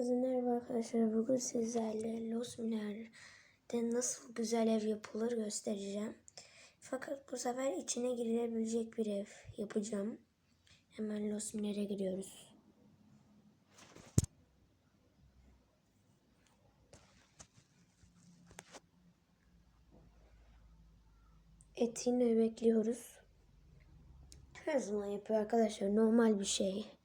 Herkese merhaba arkadaşlar. Bugün sizlerle Los Miner'de nasıl güzel ev yapılır göstereceğim. Fakat bu sefer içine girilebilecek bir ev yapacağım. Hemen Los Miner'e giriyoruz. Etini bekliyoruz. Her zaman yapıyor arkadaşlar. Normal bir şey.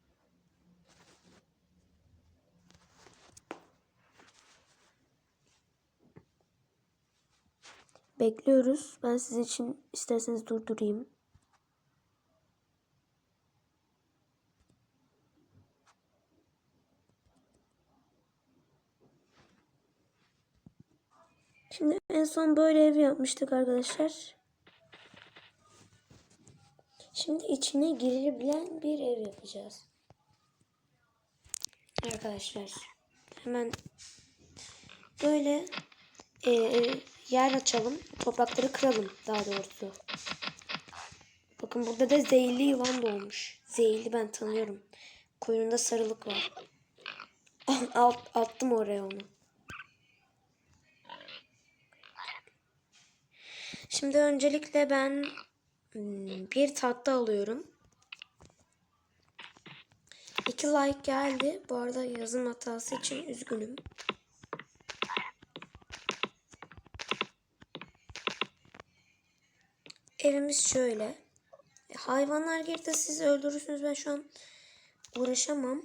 Bekliyoruz. Ben sizin için isterseniz durdurayım. Şimdi en son böyle ev yapmıştık arkadaşlar. Şimdi içine girilebilen bir ev yapacağız. Arkadaşlar hemen böyle e, yer açalım. Toprakları kıralım daha doğrusu. Bakın burada da zehirli yılan doğmuş. Zehirli ben tanıyorum. Kuyruğunda sarılık var. Alt, attım oraya onu. Şimdi öncelikle ben hmm, bir tatlı alıyorum. İki like geldi. Bu arada yazım hatası için üzgünüm. Evimiz şöyle. Hayvanlar girdi siz öldürürsünüz. Ben şu an uğraşamam.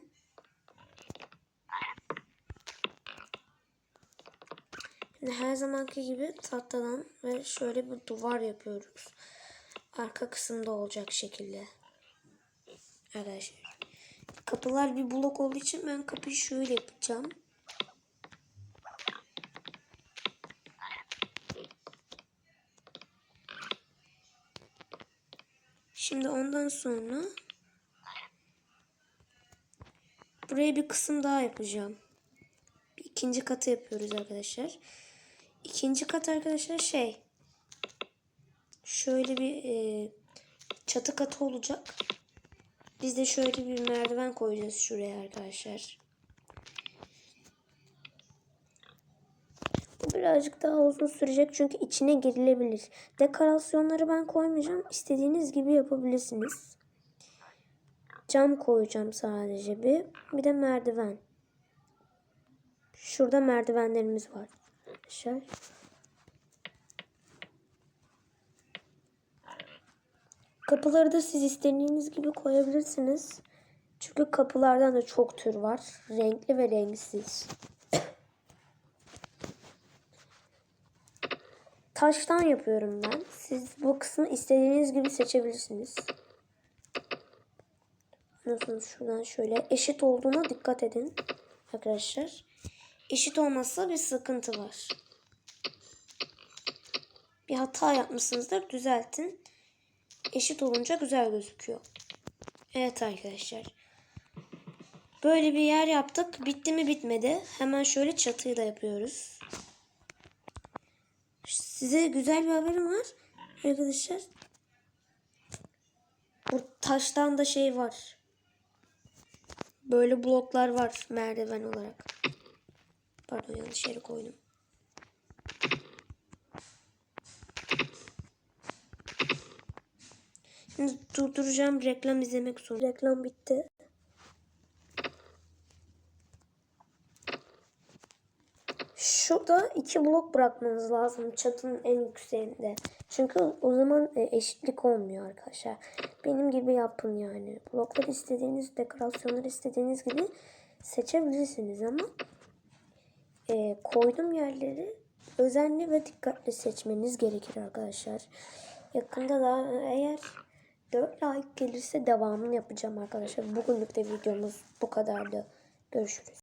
Şimdi her zamanki gibi tahtadan ve şöyle bir duvar yapıyoruz. Arka kısımda olacak şekilde. Arkadaşlar. Kapılar bir blok olduğu için ben kapıyı şöyle yapacağım. Şimdi ondan sonra buraya bir kısım daha yapacağım. Bir ikinci katı yapıyoruz arkadaşlar. İkinci kat arkadaşlar şey şöyle bir e, çatı katı olacak. Biz de şöyle bir merdiven koyacağız şuraya arkadaşlar. Birazcık daha uzun sürecek çünkü içine girilebilir. Dekorasyonları ben koymayacağım. İstediğiniz gibi yapabilirsiniz. Cam koyacağım sadece bir. Bir de merdiven. Şurada merdivenlerimiz var. Arkadaşlar. Kapıları da siz istediğiniz gibi koyabilirsiniz. Çünkü kapılardan da çok tür var. Renkli ve renksiz. Taştan yapıyorum ben. Siz bu kısmı istediğiniz gibi seçebilirsiniz. Nasıl şuradan şöyle eşit olduğuna dikkat edin arkadaşlar. Eşit olmazsa bir sıkıntı var. Bir hata yapmışsınızdır düzeltin. Eşit olunca güzel gözüküyor. Evet arkadaşlar. Böyle bir yer yaptık. Bitti mi bitmedi. Hemen şöyle çatıyı da yapıyoruz. Size güzel bir haberim var. Arkadaşlar. Bu taştan da şey var. Böyle bloklar var merdiven olarak. Pardon yanlış yere koydum. Şimdi durduracağım reklam izlemek zorunda. Reklam bitti. Şurada iki blok bırakmanız lazım çatının en yükseğinde. Çünkü o zaman e, eşitlik olmuyor arkadaşlar. Benim gibi yapın yani. Bloklar istediğiniz, dekorasyonları istediğiniz gibi seçebilirsiniz ama e, koydum yerleri özenli ve dikkatli seçmeniz gerekir arkadaşlar. Yakında da eğer 4 like gelirse devamını yapacağım arkadaşlar. Bugünlük de videomuz bu kadardı. Görüşürüz.